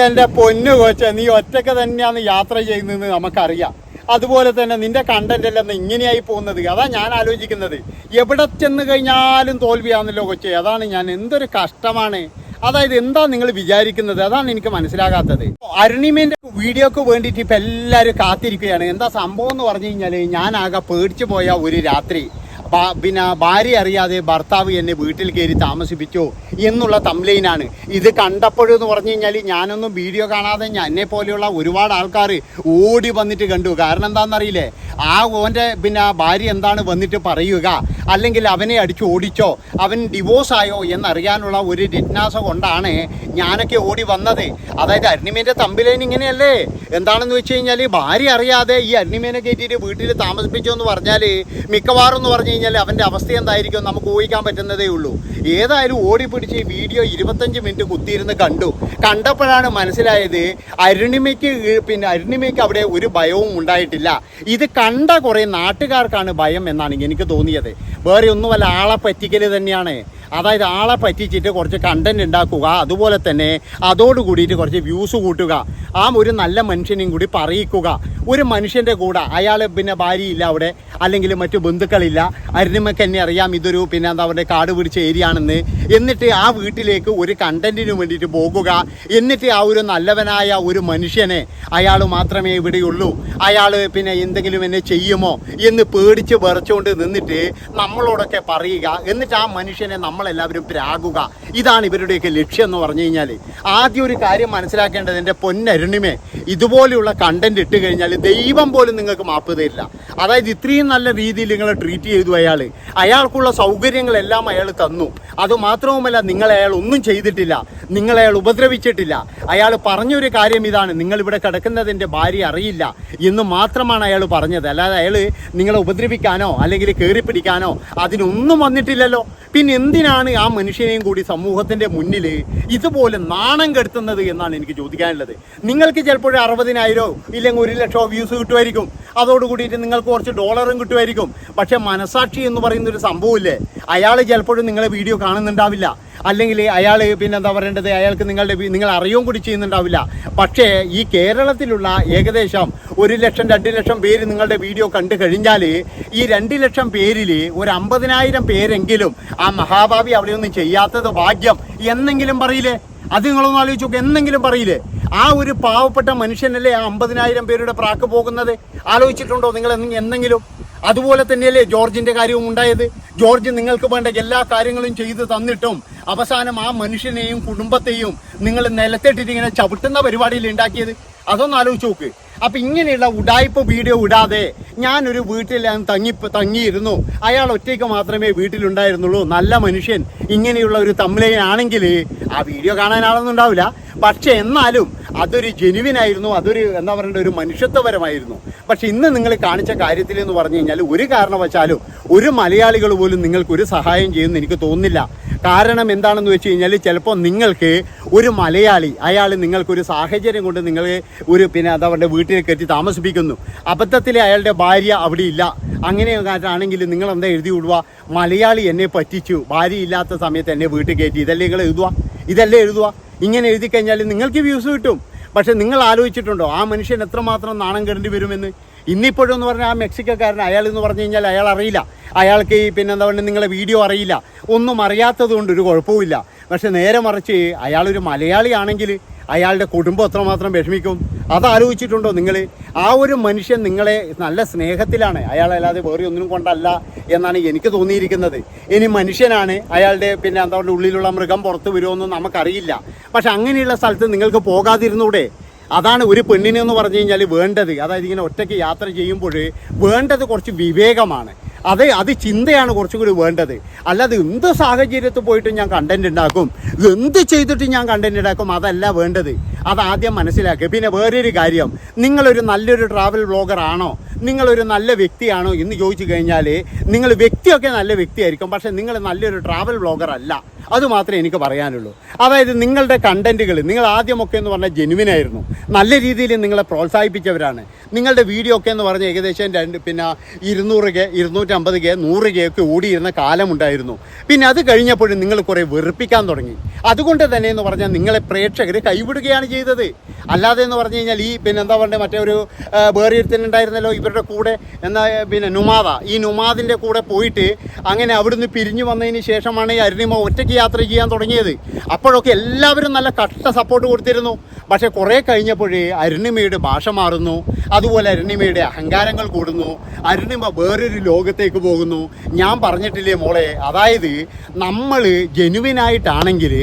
എന്റെ പൊന്നു കോച്ച നീ ഒറ്റയ്ക്ക് തന്നെയാണ് യാത്ര ചെയ്യുന്നതെന്ന് നമുക്കറിയാം. അതുപോലെ തന്നെ നിന്റെ കണ്ടന്റ് എല്ലാം ഇങ്ങനെയായി പോകുന്നത്. അതാ ഞാൻ ആലോചിക്കുന്നത്. എവിടെ ചെന്ന് കഴിഞ്ഞാലും തോൽവിയാണല്ലോ കൊച്ചെ. അതാണ് ഞാൻ. എന്തൊരു കഷ്ടമാണ്. അതായത് എന്താ നിങ്ങൾ വിചാരിക്കുന്നത്? അതാണ് എനിക്ക് മനസ്സിലാകാത്തത്. അരുണിമേന്റെ വീഡിയോക്ക് വേണ്ടിയിട്ട് ഇപ്പൊ എല്ലാവരും കാത്തിരിക്കുകയാണ്. എന്താ സംഭവം എന്ന് പറഞ്ഞു കഴിഞ്ഞാൽ ഞാൻ ആകെ പേടിച്ചു പോയ ഒരു രാത്രി. പിന്നെ ഭാര്യ അറിയാതെ ഭർത്താവ് എന്നെ വീട്ടിൽ കയറി താമസിപ്പിച്ചോ എന്നുള്ള തംലൈനാണ്. ഇത് കണ്ടപ്പോഴെന്ന് പറഞ്ഞു കഴിഞ്ഞാൽ ഞാനൊന്നും വീഡിയോ കാണാതെ എന്നെ പോലെയുള്ള ഒരുപാട് ആൾക്കാർ ഓടി വന്നിട്ട് കണ്ടു. കാരണം എന്താണെന്നറിയില്ലേ ആ ഓന്റെ പിന്നെ ഭാര്യ എന്താണ് വന്നിട്ട് പറയുക? അല്ലെങ്കിൽ അവനെ അടിച്ച് ഓടിച്ചോ? അവൻ ഡിവോഴ്സ് ആയോ എന്നറിയാനുള്ള ഒരു ജിജ്ഞാസ കൊണ്ടാണ് ഞാനൊക്കെ ഓടി വന്നത്. അതായത് അരുണിമേന്റെ തമ്പിലൈൻ ഇങ്ങനെയല്ലേ? എന്താണെന്ന് വെച്ച് കഴിഞ്ഞാൽ ഭാര്യ അറിയാതെ ഈ അരുണിമേനെ കയറ്റിയിട്ട് വീട്ടിൽ താമസിപ്പിച്ചോ എന്ന് പറഞ്ഞാൽ മിക്കവാറും എന്ന് പറഞ്ഞു കഴിഞ്ഞാൽ അവന്റെ അവസ്ഥ എന്തായിരിക്കും? നമുക്ക് ഊഹിക്കാൻ പറ്റുന്നതേ ഉള്ളൂ. ഏതായാലും ഓടിപ്പിടിച്ച് ഈ വീഡിയോ ഇരുപത്തഞ്ച് മിനിറ്റ് കുത്തിയിരുന്ന് കണ്ടു. കണ്ടപ്പോഴാണ് മനസ്സിലായത് അരുണിമയ്ക്ക് പിന്നെ അരുണിമയ്ക്ക് അവിടെ ഒരു ഭയവും ഉണ്ടായിട്ടില്ല. ഇത് കണ്ട കുറേ നാട്ടുകാർക്കാണ് ഭയം എന്നാണ് എനിക്ക് തോന്നിയത്. വേറെ ഒന്നുമല്ല ആളെ പറ്റിക്കൽ തന്നെയാണ്. അതായത് ആളെ പറ്റിച്ചിട്ട് കുറച്ച് കണ്ടന്റ് ഉണ്ടാക്കുക അതുപോലെ തന്നെ അതോട് കൂടിയിട്ട് കുറച്ച് വ്യൂസ് കൂട്ടുക. ആ ഒരു നല്ല മനുഷ്യനെയും കൂടി പറയിക്കുക. ഒരു മനുഷ്യന്റെ കൂടെ അയാൾ പിന്നെ ഭാര്യയില്ല അവിടെ അല്ലെങ്കിൽ മറ്റു ബന്ധുക്കളില്ല. അരുണിമയ്ക്ക് എന്നെ അറിയാം ഇതൊരു പിന്നെ എന്താ പറയുക കാട് പിടിച്ച ഏരിയ ആണെന്ന്. എന്നിട്ട് ആ വീട്ടിലേക്ക് ഒരു കണ്ടന്റിന് വേണ്ടിയിട്ട് പോകുക. എന്നിട്ട് ആ ഒരു നല്ലവനായ ഒരു മനുഷ്യനെ അയാൾ മാത്രമേ ഇവിടെയുള്ളൂ. അയാൾ പിന്നെ എന്തെങ്കിലും എന്നെ ചെയ്യുമോ എന്ന് പേടിച്ച് വിറച്ചുകൊണ്ട് നിന്നിട്ട് നമ്മളോടൊക്കെ പറയുക. എന്നിട്ട് ആ മനുഷ്യനെ നമ്മളെല്ലാവരും പ്രാകുക. ഇതാണ് ഇവരുടെയൊക്കെ ലക്ഷ്യം എന്ന് പറഞ്ഞു കഴിഞ്ഞാൽ ആദ്യം ഒരു കാര്യം മനസ്സിലാക്കേണ്ടത് എന്റെ പൊന്നരുണിമേ ഇതുപോലെയുള്ള കണ്ടന്റ് ഇട്ട് കഴിഞ്ഞാൽ ദൈവം പോലും നിങ്ങൾക്ക് മാപ്പ് തരില്ല. അതായത് ഇത്രയും നല്ല രീതിയിൽ നിങ്ങളെ ട്രീറ്റ് ചെയ്തു അയാൾ അയാൾക്കുള്ള സൗകര്യങ്ങളെല്ലാം അയാൾ തന്നു. അതുമാത്രവുമല്ല നിങ്ങളെ അയാൾ ഒന്നും ചെയ്തിട്ടില്ല. നിങ്ങളെ അയാൾ ഉപദ്രവിച്ചിട്ടില്ല. അയാൾ പറഞ്ഞൊരു കാര്യം ഇതാണ് നിങ്ങൾ ഇവിടെ കിടക്കുന്നതിന്റെ ഭാര്യ അറിയില്ല എന്ന് മാത്രമാണ് അയാൾ പറഞ്ഞത്. അല്ലാതെ അയാൾ നിങ്ങളെ ഉപദ്രവിക്കാനോ അല്ലെങ്കിൽ കയറി പിടിക്കാനോ അതിനൊന്നും വന്നിട്ടില്ലല്ലോ. പിന്നെ എന്തിനാണ് ആ മനുഷ്യനെയും കൂടി സമൂഹത്തിന്റെ മുന്നിൽ ഇതുപോലെ നാണം കെടുത്തുന്നത് എന്നാണ് എനിക്ക് ചോദിക്കാനുള്ളത്. നിങ്ങൾക്ക് ചിലപ്പോൾ അറുപതിനായിരോ ഇല്ലെങ്കിൽ ഒരു ലക്ഷമോ വ്യൂസ് കിട്ടുമായിരിക്കും. അതോട് കൂടിയിട്ട് നിങ്ങൾക്ക് കുറച്ച് ഡോളറും കിട്ടുമായിരിക്കും. പക്ഷെ മനസാക്ഷി എന്ന് പറയുന്ന ഒരു സംഭവമില്ലേ? അയാൾ ചിലപ്പോഴും നിങ്ങളെ വീഡിയോ കാണുന്നുണ്ടാവില്ല. അല്ലെങ്കിൽ അയാൾ പിന്നെ എന്താ പറയേണ്ടത്? അയാൾക്ക് നിങ്ങളുടെ നിങ്ങൾ അറിയുകയും കൂടി ചെയ്യുന്നുണ്ടാവില്ല. പക്ഷേ ഈ കേരളത്തിലുള്ള ഏകദേശം ഒരു ലക്ഷം രണ്ട് ലക്ഷം പേര് നിങ്ങളുടെ വീഡിയോ കണ്ടു കഴിഞ്ഞാൽ ഈ രണ്ട് ലക്ഷം പേരിൽ ഒരു അമ്പതിനായിരം പേരെങ്കിലും ആ മഹാഭാവി അവിടെയൊന്നും ചെയ്യാത്തത് ഭാഗ്യം എന്നെങ്കിലും പറയില്ലേ? അത് നിങ്ങളൊന്ന് ആലോചിച്ച് എന്നെങ്കിലും പറയില്ലേ? ആ ഒരു പാവപ്പെട്ട മനുഷ്യനല്ലേ ആ അമ്പതിനായിരം പേരുടെ പ്രാക്ക് പോകുന്നത്? ആലോചിച്ചിട്ടുണ്ടോ നിങ്ങൾ എന്തെങ്കിലും അതുപോലെ തന്നെയല്ലേ ജോർജിന്റെ കാര്യവും ഉണ്ടായത്? ജോർജ് നിങ്ങൾക്ക് വേണ്ട എല്ലാ കാര്യങ്ങളും ചെയ്തു തന്നിട്ടും അവസാനം ആ മനുഷ്യനെയും കുടുംബത്തെയും നിങ്ങൾ നിലത്തിട്ടിട്ട് ചവിട്ടുന്ന പരിപാടിയിൽ ഉണ്ടാക്കിയത്? അതൊന്ന് ആലോചിച്ച് നോക്ക്. അപ്പൊ ഇങ്ങനെയുള്ള ഉടായ്പ വീഡിയോ ഇടാതെ ഞാനൊരു വീട്ടിൽ തങ്ങി തങ്ങിയിരുന്നു. അയാൾ ഒറ്റയ്ക്ക് മാത്രമേ വീട്ടിലുണ്ടായിരുന്നുള്ളൂ. നല്ല മനുഷ്യൻ ഇങ്ങനെയുള്ള ഒരു തമ്മിലാണെങ്കിൽ ആ വീഡിയോ കാണാൻ ആളൊന്നും ഉണ്ടാവില്ല. പക്ഷെ എന്നാലും അതൊരു ജെനുവിനായിരുന്നു അതൊരു എന്താ പറയേണ്ട ഒരു മനുഷ്യത്വപരമായിരുന്നു. പക്ഷെ ഇന്ന് നിങ്ങൾ കാണിച്ച കാര്യത്തിൽ എന്ന് പറഞ്ഞു കഴിഞ്ഞാൽ ഒരു കാരണവശാലും ഒരു മലയാളികൾ പോലും നിങ്ങൾക്ക് ഒരു സഹായം ചെയ്യുമെന്ന് എനിക്ക് തോന്നുന്നില്ല. കാരണം എന്താണെന്ന് വെച്ച് കഴിഞ്ഞാൽ ചിലപ്പോൾ നിങ്ങൾക്ക് ഒരു മലയാളി അയാൾ നിങ്ങൾക്കൊരു സാഹചര്യം കൊണ്ട് നിങ്ങൾ ഒരു പിന്നെ എന്താ പറയുക വീട്ടിൽ കയറ്റി താമസിപ്പിക്കുന്നു. അബദ്ധത്തിൽ അയാളുടെ ഭാര്യ അവിടെ ഇല്ല. അങ്ങനെ ആണെങ്കിൽ നിങ്ങൾ എന്താ എഴുതി വിടുക? മലയാളി എന്നെ പറ്റിച്ചു. ഭാര്യ ഇല്ലാത്ത സമയത്ത് എന്നെ വീട്ടിൽ കയറ്റി. ഇതല്ലേ നിങ്ങൾ എഴുതുക? ഇതല്ലേ എഴുതുക? ഇങ്ങനെ എഴുതി കഴിഞ്ഞാൽ നിങ്ങൾക്ക് വ്യൂസ് കിട്ടും. പക്ഷേ നിങ്ങൾ ആലോചിച്ചിട്ടുണ്ടോ ആ മനുഷ്യൻ എത്രമാത്രം നാണം കെടേണ്ടി വരുമെന്ന്? ഇന്നിപ്പോഴും എന്ന് പറഞ്ഞാൽ ആ മെക്സിക്കോക്കാരൻ അയാൾ എന്ന് പറഞ്ഞു കഴിഞ്ഞാൽ അയാൾ അറിയില്ല. അയാൾക്ക് ഈ പിന്നെ എന്താ പറയുക നിങ്ങളെ വീഡിയോ അറിയില്ല. ഒന്നും അറിയാത്തത് കൊണ്ട് ഒരു കുഴപ്പവുമില്ല. പക്ഷേ നേരെ മറിച്ച് അയാളൊരു മലയാളിയാണെങ്കിൽ അയാളുടെ കുടുംബം എത്രമാത്രം വിഷമിക്കും? അത് ആലോചിച്ചിട്ടുണ്ടോ നിങ്ങൾ ആ ഒരു മനുഷ്യൻ നിങ്ങളെ നല്ല സ്നേഹത്തിലാണ്. അയാളല്ലാതെ വേറെ ഒന്നിനും കൊണ്ടല്ല എന്നാണ് എനിക്ക് തോന്നിയിരിക്കുന്നത്. ഇനി മനുഷ്യനാണ് അയാളുടെ പിന്നെ എന്താ പറയുക ഉള്ളിലുള്ള മൃഗം പുറത്ത് വരുമെന്നും നമുക്കറിയില്ല. പക്ഷെ അങ്ങനെയുള്ള സ്ഥലത്ത് നിങ്ങൾക്ക് പോകാതിരുന്നൂടെ? അതാണ് ഒരു പെണ്ണിനെന്ന് പറഞ്ഞു കഴിഞ്ഞാൽ വേണ്ടത്. അതായത് ഇങ്ങനെ ഒറ്റയ്ക്ക് യാത്ര ചെയ്യുമ്പോൾ വേണ്ടത് കുറച്ച് വിവേകമാണ്. അത് അത് ചിന്തയാണ് കുറച്ചും കൂടി വേണ്ടത്. അല്ലാതെ എന്ത് സാഹചര്യത്തിൽ പോയിട്ട് ഞാൻ കണ്ടന്റ് ഉണ്ടാക്കും? എന്ത് ചെയ്തിട്ട് ഞാൻ കണ്ടന്റ് ഉണ്ടാക്കും? അതല്ല വേണ്ടത്. അത് ആദ്യം മനസ്സിലാക്കുക. പിന്നെ വേറൊരു കാര്യം. നിങ്ങളൊരു നല്ലൊരു ട്രാവൽ ബ്ലോഗർ ആണോ? നിങ്ങളൊരു നല്ല വ്യക്തിയാണോ? എന്ന് ചോദിച്ചു കഴിഞ്ഞാൽ നിങ്ങൾ വ്യക്തിയൊക്കെ നല്ല വ്യക്തിയായിരിക്കും. പക്ഷേ നിങ്ങൾ നല്ലൊരു ട്രാവൽ ബ്ലോഗർ അല്ല. അത് മാത്രമേ എനിക്ക് പറയാനുള്ളൂ. അതായത് നിങ്ങളുടെ കണ്ടന്റുകൾ നിങ്ങൾ ആദ്യമൊക്കെ എന്ന് പറഞ്ഞാൽ ജെനുവിൻ ആയിരുന്നു. നല്ല രീതിയിൽ നിങ്ങളെ പ്രോത്സാഹിപ്പിച്ചവരാണ്. നിങ്ങളുടെ വീഡിയോ ഒക്കെ എന്ന് പറഞ്ഞാൽ ഏകദേശം രണ്ട് പിന്നെ ഇരുന്നൂറ് കെ ഇരുന്നൂറ്റമ്പത് കെ നൂറ് കെ ഒക്കെ ഓടിയിരുന്ന കാലമുണ്ടായിരുന്നു. പിന്നെ അത് കഴിഞ്ഞപ്പോഴും നിങ്ങൾ കുറേ വെറുപ്പിക്കാൻ തുടങ്ങി. അതുകൊണ്ട് തന്നെ എന്ന് പറഞ്ഞാൽ നിങ്ങളെ പ്രേക്ഷകർ കൈവിടുകയാണ് ചെയ്തത്. അല്ലാതെ എന്ന് പറഞ്ഞു കഴിഞ്ഞാൽ ഈ പിന്നെ എന്താ പറയുക മറ്റേ ഒരു വേറിയിരുത്തലുണ്ടായിരുന്നല്ലോ ഇവരുടെ കൂടെ എന്നാ പിന്നെ നുമാദ. ഈ നുമാദിന്റെ കൂടെ പോയിട്ട് അങ്ങനെ അവിടുന്ന് പിരിഞ്ഞു വന്നതിന് ശേഷമാണ് ഈ അരുണിമ ഒറ്റയ്ക്ക് യാത്ര ചെയ്യാൻ തുടങ്ങിയത്. അപ്പോഴൊക്കെ എല്ലാവരും നല്ല കട്ട സപ്പോർട്ട് കൊടുത്തിരുന്നു. പക്ഷേ കുറേ കഴിഞ്ഞപ്പോഴേ അരുണിമയുടെ ഭാഷ മാറുന്നു. അതുപോലെ അരുണിമയുടെ അഹങ്കാരങ്ങൾ കൂടുന്നു. അരുണിമ വേറൊരു ലോകത്തേക്ക് പോകുന്നു. ഞാൻ പറഞ്ഞിട്ടില്ലേ മോളെ അതായത് നമ്മൾ ജെനുവിനായിട്ടാണെങ്കിൽ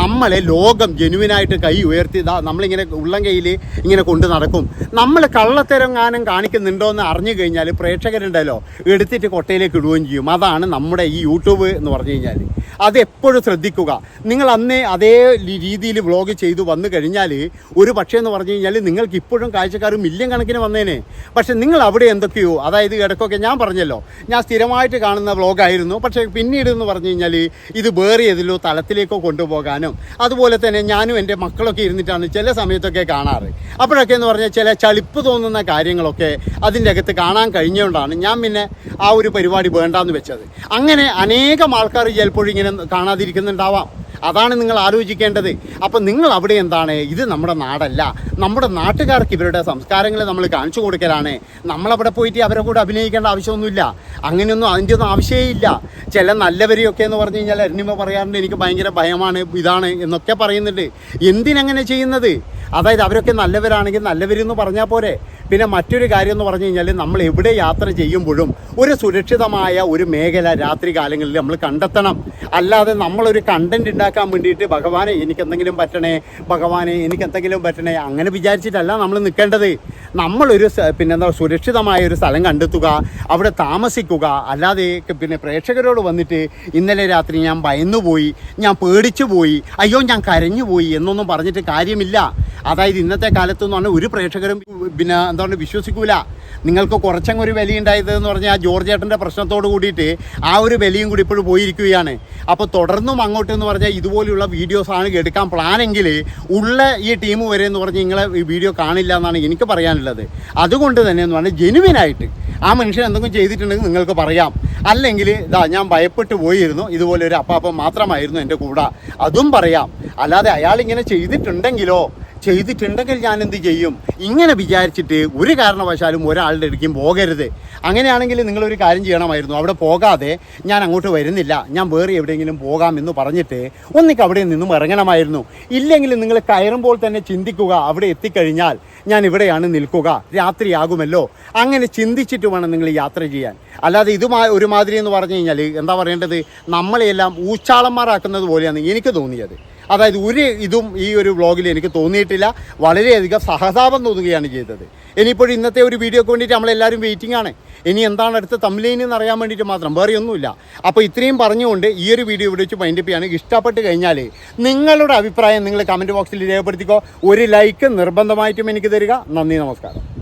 നമ്മളെ ലോകം ജെനുവിനായിട്ട് കൈ ഉയർത്തി നമ്മളിങ്ങനെ ഉള്ളം കയ്യിൽ ഇങ്ങനെ കൊണ്ട് നടക്കും. നമ്മൾ കള്ളത്തരങ്ങാനും കാണിക്കുന്നുണ്ടോ എന്ന് അറിഞ്ഞു കഴിഞ്ഞാൽ പ്രേക്ഷകരുണ്ടല്ലോ എടുത്തിട്ട് കൊട്ടയിലേക്ക് ഇടുകയും ചെയ്യും. അതാണ് നമ്മുടെ ഈ യൂട്യൂബ് എന്ന് പറഞ്ഞു കഴിഞ്ഞാൽ അതെപ്പോഴും ശ്രദ്ധിക്കുക. നിങ്ങൾ അന്നേ അതേ രീതിയിൽ വ്ളോഗ് ചെയ്തു വന്നു കഴിഞ്ഞാൽ ഒരു പക്ഷേ എന്ന് പറഞ്ഞു കഴിഞ്ഞാൽ നിങ്ങൾക്ക് ഇപ്പോഴും കാഴ്ചക്കാർ മില്യൺ കണക്കിന് വന്നേനെ. പക്ഷേ നിങ്ങൾ അവിടെ എന്തൊക്കെയോ അതായത് ഇടയ്ക്കൊക്കെ ഞാൻ പറഞ്ഞല്ലോ ഞാൻ സ്ഥിരമായിട്ട് കാണുന്ന വ്ളോഗായിരുന്നു പക്ഷേ പിന്നീട് എന്ന് പറഞ്ഞു കഴിഞ്ഞാൽ ഇത് വേറെ ഏതിലോ തലത്തിലേക്കോ കൊണ്ടുപോകാനും അതുപോലെ തന്നെ ഞാനും എന്റെ മക്കളൊക്കെ ഇരുന്നിട്ടാണ് ചില സമയത്തൊക്കെ കാണാറ്. അപ്പോഴൊക്കെ എന്ന് പറഞ്ഞാൽ ചില ചളിപ്പ് തോന്നുന്ന കാര്യങ്ങളൊക്കെ അതിന്റെ അകത്ത് കാണാൻ കഴിഞ്ഞുകൊണ്ടാണ് ഞാൻ പിന്നെ ആ ഒരു പരിപാടി വേണ്ടാന്ന് വെച്ചത്. അങ്ങനെ അനേകം ആൾക്കാർ ചിലപ്പോൾ ഇങ്ങനെ കാണാതിരിക്കുന്നുണ്ടാവാം. അതാണ് നിങ്ങൾ ആലോചിക്കേണ്ടത്. അപ്പം നിങ്ങൾ അവിടെ എന്താണ്? ഇത് നമ്മുടെ നാടല്ല. നമ്മുടെ നാട്ടുകാർക്ക് ഇവരുടെ സംസ്കാരങ്ങൾ നമ്മൾ കാണിച്ചു കൊടുക്കലാണ്. നമ്മളവിടെ പോയിട്ട് അവരെ കൂടെ അഭിനയിക്കേണ്ട ആവശ്യമൊന്നുമില്ല. അങ്ങനെയൊന്നും അതിന്റെ ഒന്നും ആവശ്യമേ ഇല്ല ചില നല്ലവരെയൊക്കെ എന്ന് പറഞ്ഞു കഴിഞ്ഞാൽ അരുണിമ പറയാറുണ്ട് എനിക്ക് ഭയങ്കര ഭയമാണ് ഇതാണ് എന്നൊക്കെ പറയുന്നുണ്ട്. എന്തിനങ്ങനെ ചെയ്യുന്നത്? അതായത് അവരൊക്കെ നല്ലവരാണെങ്കിൽ നല്ലവരെന്ന് പറഞ്ഞാൽ പോരെ. പിന്നെ മറ്റൊരു കാര്യം എന്ന് പറഞ്ഞു കഴിഞ്ഞാൽ നമ്മൾ എവിടെ യാത്ര ചെയ്യുമ്പോഴും ഒരു സുരക്ഷിതമായ ഒരു മേഖല രാത്രി കാലങ്ങളിൽ നമ്മൾ കണ്ടെത്തണം. അല്ലാതെ നമ്മളൊരു കണ്ടന്റ് ഉണ്ടാക്കാൻ വേണ്ടിയിട്ട് ഭഗവാനെ എനിക്ക് എന്തെങ്കിലും പറ്റണേ ഭഗവാനെ എനിക്ക് എന്തെങ്കിലും പറ്റണേ അങ്ങനെ വിചാരിച്ചിട്ടല്ല നമ്മൾ നിൽക്കേണ്ടത്. നമ്മളൊരു പിന്നെന്താ സുരക്ഷിതമായ ഒരു സ്ഥലം കണ്ടെത്തുക അവിടെ താമസിക്കുക. അല്ലാതെ പിന്നെ പ്രേക്ഷകരോട് വന്നിട്ട് ഇന്നലെ രാത്രി ഞാൻ ഭയന്നുപോയി ഞാൻ പേടിച്ചു പോയി അയ്യോ ഞാൻ കരഞ്ഞു പോയി എന്നൊന്നും പറഞ്ഞിട്ട് കാര്യമില്ല. അതായത് ഇന്നത്തെ കാലത്ത് എന്ന് പറഞ്ഞാൽ ഒരു പ്രേക്ഷകരും പിന്നെ എന്താ പറയുക വിശ്വസിക്കൂല. നിങ്ങൾക്ക് കുറച്ചങ്ങ് ഒരു വില ഉണ്ടായത് എന്ന് പറഞ്ഞാൽ ആ ജോർജ് ഏട്ടന്റെ പ്രശ്നത്തോട് കൂടിയിട്ട് ആ ഒരു വിലയും കൂടി ഇപ്പോഴും പോയിരിക്കുകയാണ്. അപ്പോൾ തുടർന്നും അങ്ങോട്ട് എന്ന് പറഞ്ഞാൽ ഇതുപോലെയുള്ള വീഡിയോസാണ് എടുക്കാൻ പ്ലാനെങ്കിൽ ഉള്ള ഈ ടീം വരെ എന്ന് പറഞ്ഞ് നിങ്ങളെ ഈ വീഡിയോ കാണില്ല എന്നാണ് എനിക്ക് പറയാനുള്ളത്. അതുകൊണ്ട് തന്നെ എന്ന് പറഞ്ഞാൽ ജെനുവിനായിട്ട് ആ മനുഷ്യൻ എന്തെങ്കിലും ചെയ്തിട്ടുണ്ടെങ്കിൽ നിങ്ങൾക്ക് പറയാം. അല്ലെങ്കിൽ ഇതാ ഞാൻ ഭയപ്പെട്ടു പോയിരുന്നു ഇതുപോലെ ഒരു അപ്പാപ്പം മാത്രമായിരുന്നു എന്റെ കൂടെ. അതും പറയാം. അല്ലാതെ അയാളിങ്ങനെ ചെയ്തിട്ടുണ്ടെങ്കിലോ ചെയ്തിട്ടുണ്ടെങ്കിൽ ഞാൻ എന്ത് ചെയ്യും? ഇങ്ങനെ വിചാരിച്ചിട്ട് ഒരു കാരണവശാലും ഒരാളുടെ അടുക്കും പോകരുത്. അങ്ങനെയാണെങ്കിൽ നിങ്ങളൊരു കാര്യം ചെയ്യണമായിരുന്നു. അവിടെ പോകാതെ ഞാൻ അങ്ങോട്ട് വരുന്നില്ല. ഞാൻ വേറെ എവിടെയെങ്കിലും പോകാമെന്ന് പറഞ്ഞിട്ട് ഒന്നിക്ക് അവിടെ നിന്നും ഇറങ്ങണമായിരുന്നു. ഇല്ലെങ്കിൽ നിങ്ങൾ കയറുമ്പോൾ തന്നെ ചിന്തിക്കുക അവിടെ എത്തിക്കഴിഞ്ഞാൽ ഞാൻ ഇവിടെയാണ് നിൽക്കുക. രാത്രിയാകുമല്ലോ. അങ്ങനെ ചിന്തിച്ചിട്ട് വേണം നിങ്ങൾ യാത്ര ചെയ്യാൻ. അല്ലാതെ ഇതുമാ ഒരുമാതിരി എന്ന് പറഞ്ഞു കഴിഞ്ഞാൽ എന്താ പറയേണ്ടത്? നമ്മളെല്ലാം ഊച്ചാളന്മാരാക്കുന്നത് പോലെയാണ് എനിക്ക് തോന്നിയത്. അതായത് ഒരു ഇതും ഈ ഒരു വ്ളോഗിൽ എനിക്ക് തോന്നിയിട്ടില്ല. വളരെയധികം സഹതാപം തോന്നുകയാണ് ചെയ്തത്. ഇനിയിപ്പോൾ ഇന്നത്തെ ഒരു വീഡിയോക്ക് വേണ്ടിയിട്ട് നമ്മളെല്ലാവരും വെയിറ്റിംഗ് ആണ്. ഇനി എന്താണ് അടുത്ത തമിഴിൽ എന്ന് അറിയാൻ വേണ്ടിയിട്ട് മാത്രം വേറെ ഒന്നുമില്ല. അപ്പോൾ ഇത്രയും പറഞ്ഞുകൊണ്ട് ഈ ഒരു വീഡിയോ ഇവിടെ വെച്ച് മൈൻഡപ്പ് ചെയ്യാണ് ഇഷ്ടപ്പെട്ട് കഴിഞ്ഞാൽ നിങ്ങളുടെ അഭിപ്രായം നിങ്ങൾ കമന്റ് ബോക്സിൽ രേഖപ്പെടുത്തിക്കോ. ഒരു ലൈക്ക് നിർബന്ധമായിട്ടും എനിക്ക് തരിക. നന്ദി നമസ്കാരം.